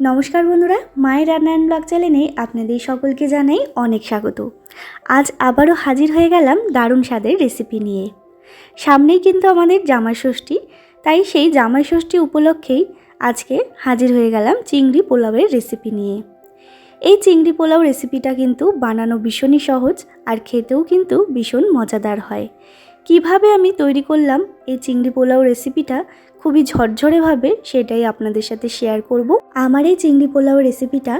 নমস্কার বন্ধুরা, মায়ের রান্নায়ন ব্লগ চ্যানেলে আপনাদের সকলকে জানাই অনেক স্বাগত। আজ আবারও হাজির হয়ে গেলাম দারুণ স্বাদের রেসিপি নিয়ে। সামনেই কিন্তু আমাদের জামাই ষষ্ঠী, তাই সেই জামাই ষষ্ঠী উপলক্ষেই আজকে হাজির হয়ে গেলাম চিংড়ি পোলাওয়ের রেসিপি নিয়ে। এই চিংড়ি পোলাও রেসিপিটা কিন্তু বানানো ভীষণই সহজ আর খেতেও কিন্তু ভীষণ মজাদার হয়। কীভাবে আমি তৈরি করলাম এই চিংড়ি পোলাও রেসিপিটা খুবই ঝরঝরেভাবে সেটাই আপনাদের সাথে শেয়ার করব। আমার এই চিংড়ি পোলাও রেসিপিটা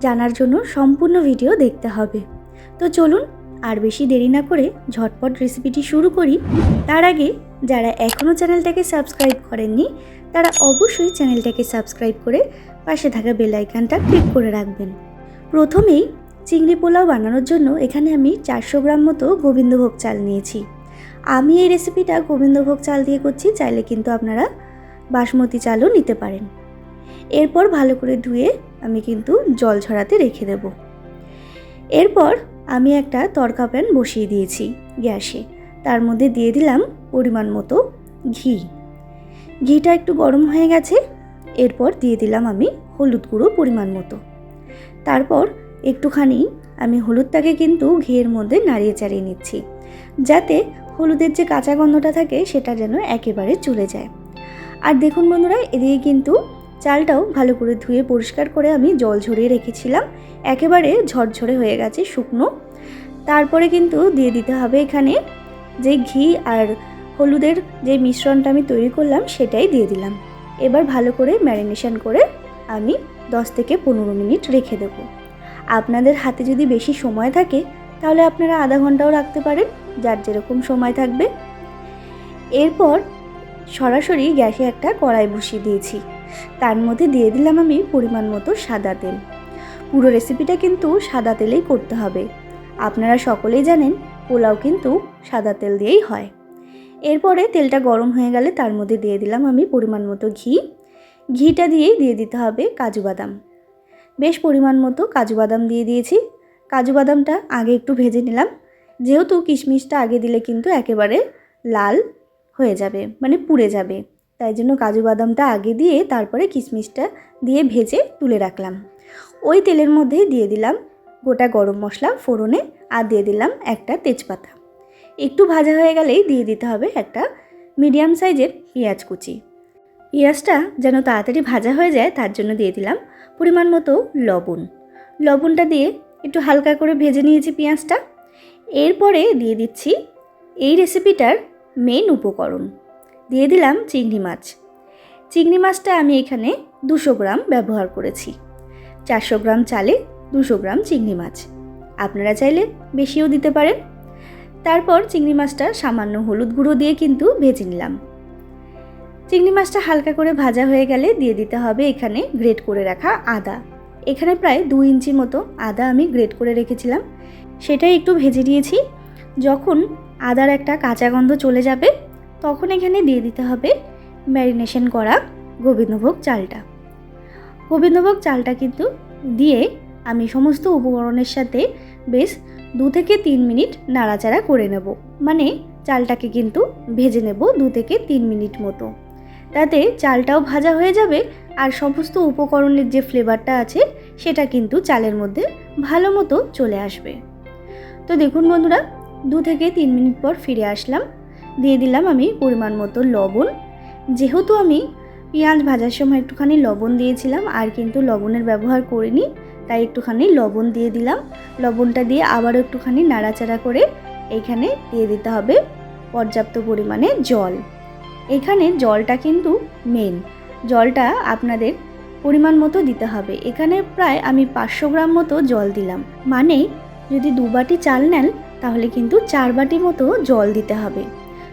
জানার জন্য সম্পূর্ণ ভিডিও দেখতে হবে। তো চলুন, আর বেশি দেরি না করে ঝটপট রেসিপিটি শুরু করি। তার আগে, যারা এখনও চ্যানেলটাকে সাবস্ক্রাইব করেননি, তারা অবশ্যই চ্যানেলটাকে সাবস্ক্রাইব করে পাশে থাকা বেল আইকনটা ক্লিক করে রাখবেন। প্রথমেই, চিংড়ি পোলাও বানানোর জন্য এখানে আমি চারশো গ্রাম মতো গোবিন্দভোগ চাল নিয়েছি। আমি এই রেসিপিটা গোবিন্দভোগ চাল দিয়ে করছি, চাইলে কিন্তু আপনারা বাসমতি চালও নিতে পারেন। এরপর ভালো করে ধুয়ে আমি কিন্তু জল ঝরাতে রেখে দেব। এরপর আমি একটা তরকা প্যান বসিয়ে দিয়েছি গ্যাসে। তার মধ্যে দিয়ে দিলাম পরিমাণ মতো ঘি। ঘিটা একটু গরম হয়ে গেছে, এরপর দিয়ে দিলাম আমি হলুদ গুঁড়ো পরিমাণ মতো। তারপর একটুখানি আমি হলুদটাকে কিন্তু ঘিয়ের মধ্যে নাড়িয়ে চাড়িয়ে নিচ্ছি, যাতে হলুদের যে কাঁচা গন্ধটা থাকে সেটা যেন একেবারে চলে যায়। আর দেখুন বন্ধুরা, এদিকে কিন্তু চালটাও ভালো করে ধুয়ে পরিষ্কার করে আমি জল ঝরিয়ে রেখেছিলাম। একেবারে ঝরঝরে হয়ে গেছে শুকনো। তারপরে কিন্তু দিয়ে দিতে হবে এখানে যে ঘি আর হলুদের যে মিশ্রণটা আমি তৈরি করলাম সেটাই দিয়ে দিলাম। এবার ভালো করে ম্যারিনেশন করে আমি দশ থেকে পনেরো মিনিট রেখে দেবো। আপনাদের হাতে যদি বেশি সময় থাকে, তাহলে আপনারা আধা ঘন্টাও রাখতে পারেন। যার যেরকম সময় থাকবে। এরপর সরাসরি গ্যাসে একটা কড়াই বসিয়ে দিয়েছি। তার মধ্যে দিয়ে দিলাম আমি পরিমাণ মতো সাদা তেল। পুরো রেসিপিটা কিন্তু সাদা তেলেই করতে হবে। আপনারা সকলেই জানেন, পোলাও কিন্তু সাদা তেল দিয়েই হয়। এরপরে তেলটা গরম হয়ে গেলে তার মধ্যে দিয়ে দিলাম আমি পরিমাণ মতো ঘি। ঘিটা দিয়েই দিয়ে দিতে হবে কাজু বাদাম। বেশ পরিমাণ মতো কাজু বাদাম দিয়ে দিয়েছি। কাজু বাদামটা আগে একটু ভেজে নিলাম। যেহেতু কিশমিশটা আগে দিলে কিন্তু একেবারে লাল হয়ে যাবে মানে পুড়ে যাবে। তাই জন্য কাজু বাদামটা আগে দিয়ে তারপরে কিশমিশটা দিয়ে ভেজে তুলে রাখলাম। ওই তেলের মধ্যেই দিয়ে দিলাম গোটা গরম মশলা ফোড়নে আর দিয়ে দিলাম একটা তেজপাতা। একটু ভাজা হয়ে গেলেই দিয়ে দিতে হবে একটা মিডিয়াম সাইজের পেঁয়াজ কুচি। পেঁয়াজটা যেন তাড়াতাড়ি ভাজা হয়ে যায়, তার জন্য দিয়ে দিলাম পরিমাণ মতো লবণ। লবণটা দিয়ে একটু হালকা করে ভেজে নিয়েছি পেঁয়াজটা। এরপরে দিয়ে দিচ্ছি এই রেসিপিটার মেন উপকরণ। দিয়ে দিলাম চিংড়ি মাছ। চিংড়ি মাছটা আমি এখানে দুশো গ্রাম ব্যবহার করেছি। চারশো গ্রাম চালে দুশো গ্রাম চিংড়ি মাছ। আপনারা চাইলে বেশিও দিতে পারেন। তারপর চিংড়ি মাছটা সামান্য হলুদ গুঁড়ো দিয়ে কিন্তু ভেজে নিলাম। চিংড়ি মাছটা হালকা করে ভাজা হয়ে গেলে দিয়ে দিতে হবে এখানে গ্রেট করে রাখা আদা। এখানে প্রায় দু ইঞ্চি মতো আদা আমি গ্রেট করে রেখেছিলাম। সেটাই একটু ভেজে দিয়েছি। যখন আদার একটা কাঁচা গন্ধ চলে যাবে, তখন এখানে দিয়ে দিতে হবে ম্যারিনেশন করা গোবিন্দভোগ চালটা। গোবিন্দভোগ চালটা কিন্তু দিয়ে আমি সমস্ত উপকরণের সাথে বেশ দু থেকে তিন মিনিট নাড়াচাড়া করে নেব। মানে চালটাকে কিন্তু ভেজে নেব দু থেকে তিন মিনিট মতো। তাতে চালটাও ভাজা হয়ে যাবে আর সমস্ত উপকরণের যে ফ্লেভারটা আছে, সেটা কিন্তু চালের মধ্যে ভালো মতো চলে আসবে। তো দেখুন বন্ধুরা, দু থেকে তিন মিনিট পর ফিরে আসলাম। দিয়ে দিলাম আমি পরিমাণ মতো লবণ। যেহেতু আমি পেঁয়াজ ভাজার সময় একটুখানি লবণ দিয়েছিলাম, আর কিন্তু লবণের ব্যবহার করিনি, তাই একটুখানি লবণ দিয়ে দিলাম। লবণটা দিয়ে আবারও একটুখানি নাড়াচাড়া করে এখানে দিয়ে দিতে হবে পর্যাপ্ত পরিমাণে জল। এখানে জলটা কিন্তু মেন জলটা আপনাদের পরিমাণ মতো দিতে হবে। এখানে প্রায় আমি পাঁচশো গ্রাম মতো জল দিলাম। মানে যদি দু বাটি চাল নেন, তাহলে কিন্তু চার বাটি মতো জল দিতে হবে।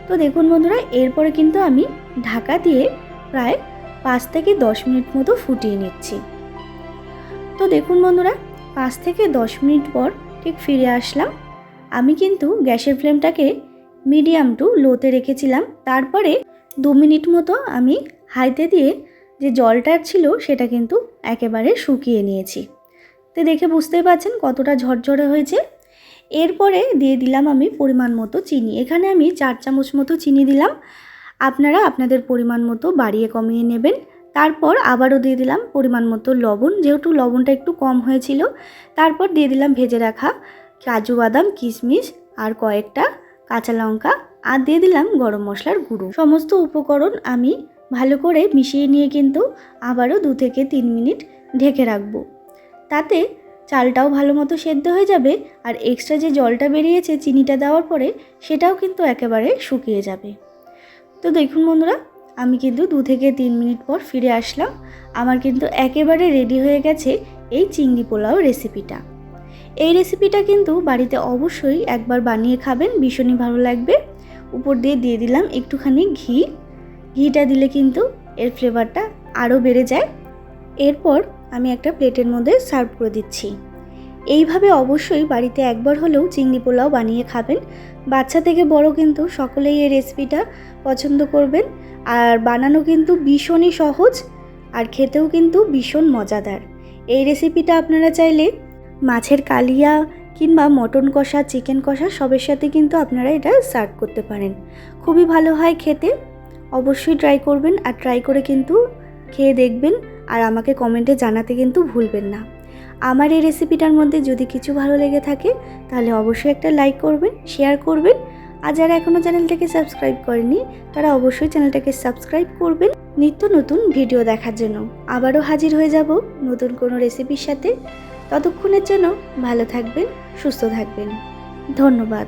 তো দেখুন বন্ধুরা, এরপরে কিন্তু আমি ঢাকা দিয়ে প্রায় পাঁচ থেকে দশ মিনিট মতো ফুটিয়ে নিচ্ছি। তো দেখুন বন্ধুরা, পাঁচ থেকে দশ মিনিট পর ঠিক ফিরে আসলাম। আমি কিন্তু গ্যাসের ফ্লেমটাকে মিডিয়াম টু লোতে রেখেছিলাম। তারপরে দু মিনিট মতো আমি হাইতে দিয়ে যে জলটা ছিল, সেটা কিন্তু একেবারে শুকিয়ে নিয়েছি। তো দেখে বুঝতেই পারছেন কতটা ঝরঝরে হয়েছে। এরপরে দিয়ে দিলাম আমি পরিমাণ মতো চিনি। এখানে আমি চার চামচ মতো চিনি দিলাম। আপনারা আপনাদের পরিমাণ মতো বাড়িয়ে কমিয়ে নেবেন। তারপর আবারও দিয়ে দিলাম পরিমাণ মতো লবণ, যেহেতু লবণটা একটু কম হয়েছিল। তারপর দিয়ে দিলাম ভেজে রাখা কাজু বাদাম, কিশমিশ আর কয়েকটা কাঁচা লঙ্কা আর দিয়ে দিলাম গরম মশলার গুঁড়ো। সমস্ত উপকরণ আমি ভালো করে মিশিয়ে নিয়ে কিন্তু আবারও দু থেকে তিন মিনিট ঢেকে রাখব। তাতে চালটাও ভালো মতো সেদ্ধ হয়ে যাবে আর এক্সট্রা যে জলটা বেরিয়েছে চিনিটা দেওয়ার পরে সেটাও কিন্তু একেবারে শুকিয়ে যাবে। তো দেখুন বন্ধুরা, আমি কিন্তু দু থেকে তিন মিনিট পর ফিরে আসলাম। আমার কিন্তু একেবারে রেডি হয়ে গেছে এই চিংড়ি পোলাও রেসিপিটা এই রেসিপিটা কিন্তু বাড়িতে অবশ্যই একবার বানিয়ে খাবেন, ভীষণই ভালো লাগবে। উপর দিয়ে দিয়ে দিলাম একটুখানি ঘি। ঘিটা দিলে কিন্তু এর ফ্লেভারটা আরও বেড়ে যায়। এরপর আমি একটা প্লেটের মধ্যে সার্ভ করে দিচ্ছি। এইভাবে অবশ্যই বাড়িতে একবার হলেও চিংড়ি পোলাও বানিয়ে খাবেন। বাচ্চা থেকে বড় কিন্তু সকলেই এই রেসিপিটা পছন্দ করবেন। আর বানানো কিন্তু ভীষণই সহজ আর খেতেও কিন্তু ভীষণ মজাদার। এই রেসিপিটা আপনারা চাইলে মাছের কালিয়া কিংবা মটন কষা চিকেন কষা সবের সাথে কিন্তু আপনারা এটা সার্ভ করতে পারেন। খুবই ভালো হয় খেতে। অবশ্যই ট্রাই করবেন আর ট্রাই করে কিন্তু খেয়ে দেখবেন। আর আমাকে কমেন্টে জানাতে কিন্তু ভুলবেন না। আমার এই রেসিপিটার মধ্যে যদি কিছু ভালো লেগে থাকে, তাহলে অবশ্যই একটা লাইক করবেন, শেয়ার করবেন। আর যারা এখনও চ্যানেলটাকে সাবস্ক্রাইব করেনি, তারা অবশ্যই চ্যানেলটাকে সাবস্ক্রাইব করবেন নিত্য নতুন ভিডিও দেখার জন্য। আবারও হাজির হয়ে যাব নতুন কোনো রেসিপির সাথে। ততক্ষণের জন্য ভালো থাকবেন, সুস্থ থাকবেন। ধন্যবাদ।